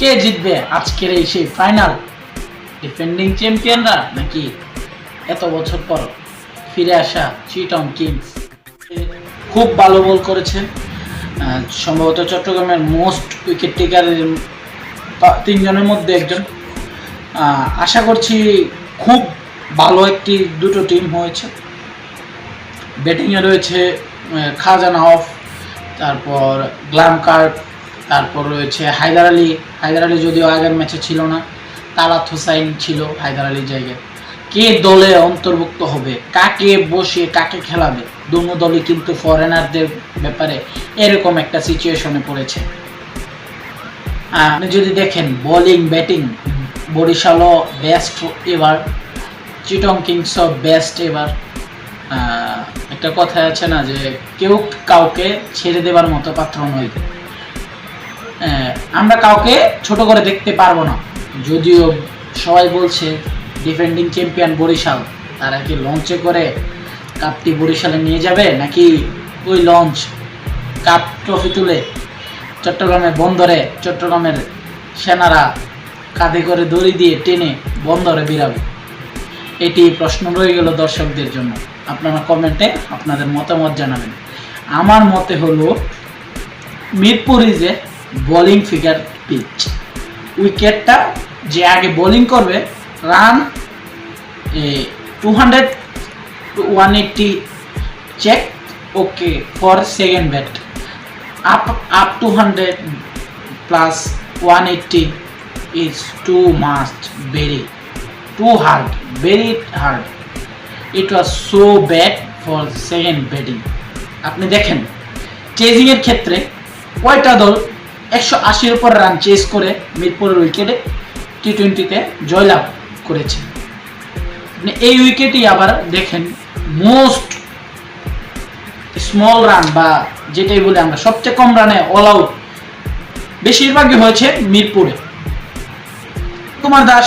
কে জিতবে আজকের এই সেই ফাইনাল ডিফেন্ডিং চ্যাম্পিয়নরা নাকি এত বছর পর ফিরে আসা চিটং কিংস খুব ভালো বল করেছে। সম্ভবত চট্টগ্রামের মোস্ট উইকেট টেকারের তিনজনের মধ্যে একজন। আশা করছি খুব ভালো একটি দুটো টিম হয়েছে। ব্যাটিংয়ে রয়েছে খাজানা অফ, তারপর গ্লাম কার্ড তারপর রয়েছে হায়দার আলী। হায়দার আলী যদিও আগের ম্যাচে ছিল না, তালাত হোসাইন ছিল হায়দার আলীর জায়গায়। কে দলে অন্তর্ভুক্ত হবে? কাকে বসে, কাকে খেলাবে? দুনো দলই কিন্তু ফরেনারদের ব্যাপারে এরকম একটা সিচুয়েশনে পড়েছে। আপনি যদি দেখেন বোলিং ব্যাটিং বরিশালও বেস্ট এবার চিটং কিংসও বেস্ট এবার একটা কথা আছে না যে, কেউ কাউকে ছেড়ে দেবার মতো পাত্র নয়। আমরা কাউকে ছোট করে দেখতে পারব না। যদিও সবাই বলছে ডিফেন্ডিং চ্যাম্পিয়ন বরিশাল, তারা কি লঞ্চে করে কাপটি বরিশালে নিয়ে যাবে, নাকি ওই লঞ্চ কাপ ট্রফি তুলে চট্টগ্রামের বন্দরে, চট্টগ্রামের সেনারা কাঁধে করে দড়ি দিয়ে টেনে বন্দরে বিরাবে? এটি প্রশ্ন রয়ে গেল দর্শকদের জন্য। আপনারা কমেন্টে আপনাদের মতামত জানাবেন। আমার মতে হলো, Mirpur is bowling figure pitch উইকেটটা যে আগে বোলিং করবে run two hundred one eighty check okay for second bat up up two hundred plus one eighty is too must very too hard very hard it was so bad for second batting আপনি দেখেন চেজিংয়ের ক্ষেত্রে কয়টা দল একশো আশির উপর run chase করে মিরপুরের উইকেটে টি টোয়েন্টিতে জয়লাভ করেছে। আপনি এই উইকেটই আবার দেখেন মোস্ট স্মল রান বা যেটাই বলে আমরা, সবচেয়ে কম রানে অল আউট বেশিরভাগই হয়েছে মিরপুরে। কুমার দাস,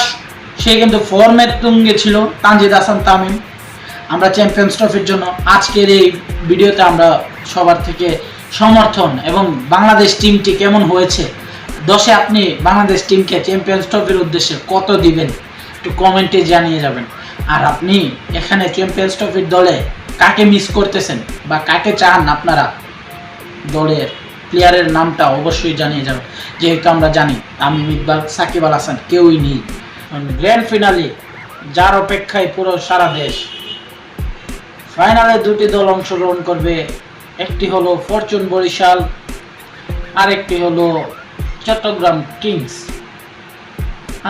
সে কিন্তু ফর্মের তুঙ্গে ছিল, তানজিদ হাসান তামিম। আমরা চ্যাম্পিয়ন্স ট্রফির জন্য আজকের এই ভিডিওতে আমরা সবার থেকে সমর্থন এবং বাংলাদেশ টিমটি কেমন হয়েছে? দশে আপনি বাংলাদেশ টিমকে চ্যাম্পিয়ন্স ট্রফির উদ্দেশ্যে কত দিবেন? একটু কমেন্টে জানিয়ে যাবেন। আর আপনি এখানে চ্যাম্পিয়ন্স ট্রফির দলে কাকে মিস করতেছেন বা কাকে চান আপনারা? দলের প্লেয়ারের নামটা অবশ্যই জানিয়ে যাবেন। যেহেতু আমরা জানি আমি ইকবাল, সাকিব আল হাসান কেউই নেই। গ্র্যান্ড ফিনালে যার অপেক্ষায় পুরো সারা দেশ। ফাইনালে দুটি দল অংশগ্রহণ করবে একটি হলো ফরচুন বরিশাল, আরেকটি হলো চট্টগ্রাম কিংস।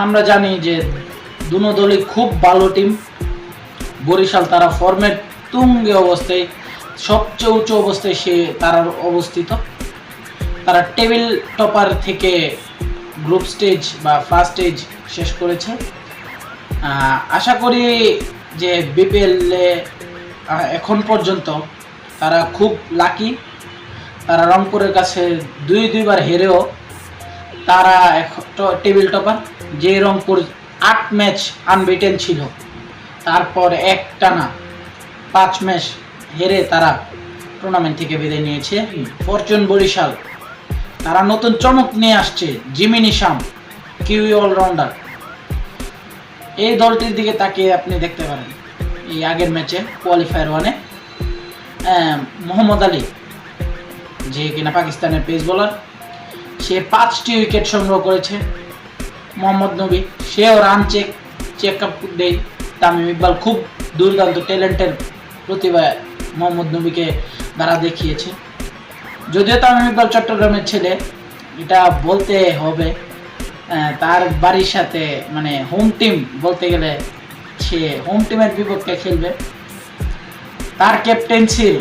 আমরা জানি যে দুনো দলই খুব ভালো টিম বরিশাল তারা ফর্মের তুঙ্গে অবস্থায়, সবচেয়ে উঁচু অবস্থায় সে তারা অবস্থিত। তারা টেবিল টপার থেকে গ্রুপ স্টেজ বা ফার্স্ট স্টেজ শেষ করেছে। আশা করি যে বিপিএলে এখন পর্যন্ত তারা খুব লাকি তারা রংপুরের কাছে দুই, দুইবার হেরেও তারা টেবিল টপার যে রংপুর আট ম্যাচ আনবিটেন ছিল, তারপর এক টানা পাঁচ ম্যাচ হেরে তারা টুর্নামেন্ট থেকে বিদায় নিয়েছে। ফরচুন বরিশাল, তারা নতুন চমক নিয়ে আসছে জিমিনি শাম কিউই অলরাউন্ডার এই দলটির দিকে তাকিয়ে আপনি দেখতে পারেন, এই আগের ম্যাচে কোয়ালিফায়ার ওয়ানে মোহাম্মদ আলী, যে কিনা পাকিস্তানের পেস বোলার সে পাঁচটি উইকেট সংগ্রহ করেছে। মোহাম্মদ নবী, সেও রান চেক চেক আপ দেয়। তামিম ইকবাল খুব দুর্দান্ত ট্যালেন্টের প্রতিভা মোহাম্মদ নবীকে দ্বারা দেখিয়েছে। যদিও তামিম ইকবাল চট্টগ্রামের ছেলে, এটা বলতে হবে তার বাড়ির সাথে মানে হোম টিম বলতে গেলে সে হোম টিমের বিপক্ষে খেলবে। তার ক্যাপ্টেন্সির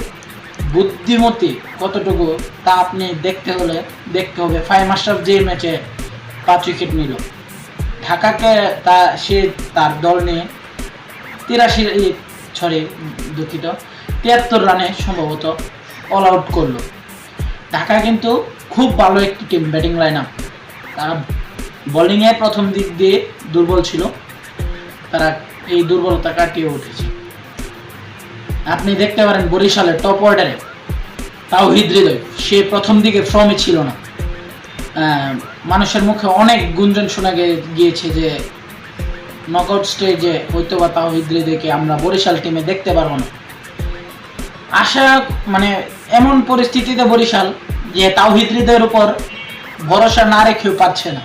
বুদ্ধিমতি কতটুকু তা আপনি দেখতে হলে দেখতে হবে। ফাইভ মাস্টার যে ম্যাচে পাঁচ উইকেট নিল। ঢাকাকে তা সে তার দল নিয়ে তিরাশি সরি দুঃখিত, তিয়াত্তর রানে সম্ভবত অল আউট করল। ঢাকা কিন্তু খুব ভালো একটি টিম ব্যাটিং লাইন আপ তারা বোলিংয়ে প্রথম দিক দিয়ে দুর্বল ছিল। তারা এই দুর্বলতা কাটিয়ে উঠেছে। আপনি দেখতে পারেন বরিশালের টপ অর্ডারে তাও হৃদয়। সে প্রথম দিকে ফর্মে ছিল না। মানুষের মুখে অনেক গুঞ্জন শোনা গিয়েছে যে নকআউট স্টেজে হয়তো বা তাহিদ হৃদয়কে আমরা বরিশাল টিমে দেখতে পারব না। আশা মানে এমন পরিস্থিতিতে বরিশাল যে তাওহিদ হৃদয়ের উপর ভরসা না রেখেও পাচ্ছে না।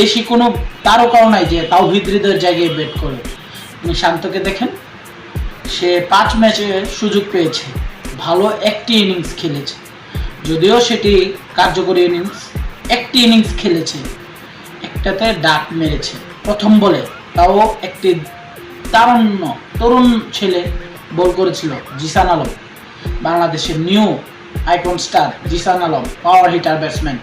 দেশি কোনো তারকাও নাই যে তাওহিদ হৃদয়ের জায়গায় বেট করবে আপনি শান্তকে দেখেন। সে পাঁচ ম্যাচে সুযোগ পেয়েছে। ভালো একটি ইনিংস খেলেছে। যদিও সেটি কার্যকরী ইনিংস, একটি ইনিংস খেলেছে। একটাতে ডাক মেরেছে। প্রথম বলে তাও একটি তারুণ্য, তরুণ ছেলে বল করেছিল জিসান আলম। বাংলাদেশের new icon star Zishan Alam power hitter batsman